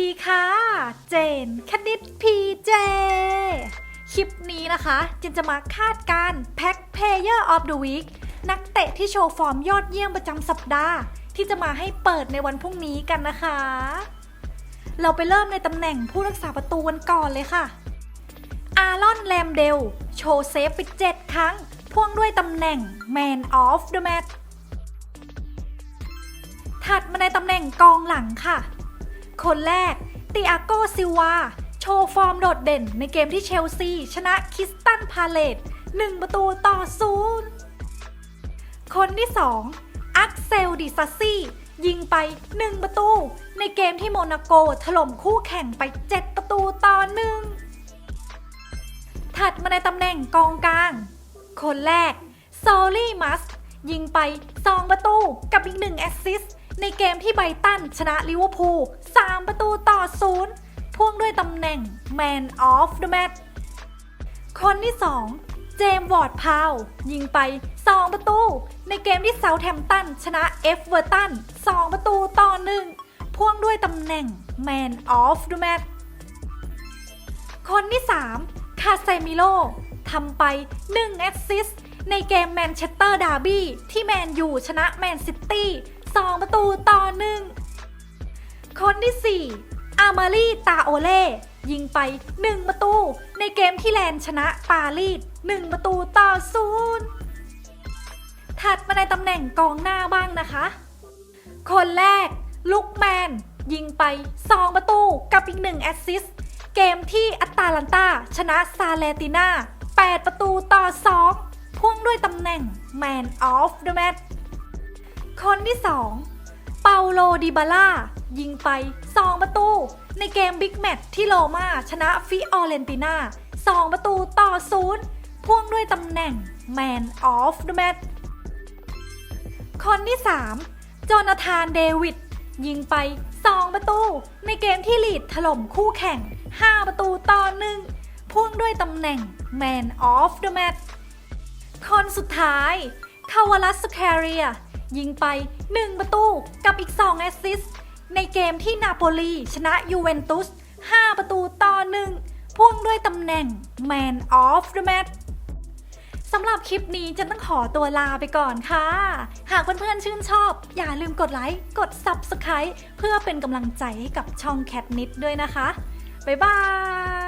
ดีค่ะ เจนคณิตพีเจ คลิปนี้นะคะเจนจะมาคาดการแพ็คเพเยอร์ออฟเดอะวีคนักเตะที่โชว์ฟอร์มยอดเยี่ยมประจำสัปดาห์ ที่จะมาให้เปิดในวันพรุ่งนี้กันนะคะ เราไปเริ่มในตำแหน่งผู้รักษาประตูกันก่อนเลยค่ะ อารอนแรมเดล โชว์เซฟไป7ครั้ง พ่วงด้วยตำแหน่ง Man of the Match ถัดมาในตำแหน่งกองหลังค่ะ คนแรกติอาโกซิวา โชว์ฟอร์มโดดเด่นในเกมที่เชลซี ชนะคิสตันพาเลต1ประตูต่อศูนย์คนที่ 2 อักเซลดิซัสซี่ยิงไป 1 ประตู ในเกมที่โมนาโกถล่มคู่แข่งไป 7 ประตูต่อหนึ่งถัดมาในตำแหน่งกองกลาง คนแรกโซลี่มัสยิงไป 2 ประตูกับอีก 1 แอสซิสต์ ในเกมที่ไบรตันชนะลิเวอร์พูล 3 ประตูต่อ0พ่วงด้วยตำแหน่ง Man of the Match คนที่ 2 เจมส์วอร์ดพาว ยิงไป 2 ประตู ในเกมที่เซาแ h มตันชนะเอฟเวอร์ตัน 2 ประตูต่อ1พ่วงด้วยตำแหน่ง Man of the Match คนที่ 3 คาเซมิโลทำไป 1 แอสซิสต์ในเกมแมนเชสเตอร์ดาร์บี้ที่แมนยูชนะแมนซิตี้ 2 ประตูต่อ1คนที่ 4 อามารีตาโอเล่ยิงไป 1 ประตู ในเกมที่แลนชนะปารีส1 ประตูต่อ0ถัดมาในตำแหน่งกองหน้าบ้างนะคะ คนแรกลุกแมน ยิงไป 2 ประตูกับอีก 1 แอสซิสเกมที่อัตตาลันตาชนะซาเลติน่า8ประตูต่อ 2 พ่วงด้วยตำแหน่ง Man of the Match คนที่ 2 เปาโลดิบาล่า ยิงไป 2 ประตู ในเกมบิ๊กแมตช์ที่โรม่าชนะฟิออเรนติน่า 2 ประตูต่อ0พ่วงด้วยตำแหน่ง Man of the Match คนที่ 3 โจนาธานเดวิด ยิงไป 2 ประตู ในเกมที่ลีดถล่มคู่แข่ง 5 ประตูต่อ1พ่วงด้วยตำแหน่ง Man of the Match คนสุดท้าย คาวาลัสสแคเรีย ยิงไป 1 ประตูกับอีก 2 แอสซิสต์ในเกมที่นาโปลีชนะยูเวนตุส 5 ประตูต่อ 1 พ่วงด้วยตำแหน่ง Man of the Match สำหรับคลิปนี้จะต้องขอตัวลาไปก่อนค่ะ หากเพื่อนๆชื่นชอบ อย่าลืมกดไลค์ กด Subscribe เพื่อเป็นกำลังใจให้กับช่องแคทนิดด้วยนะคะ บ๊ายบาย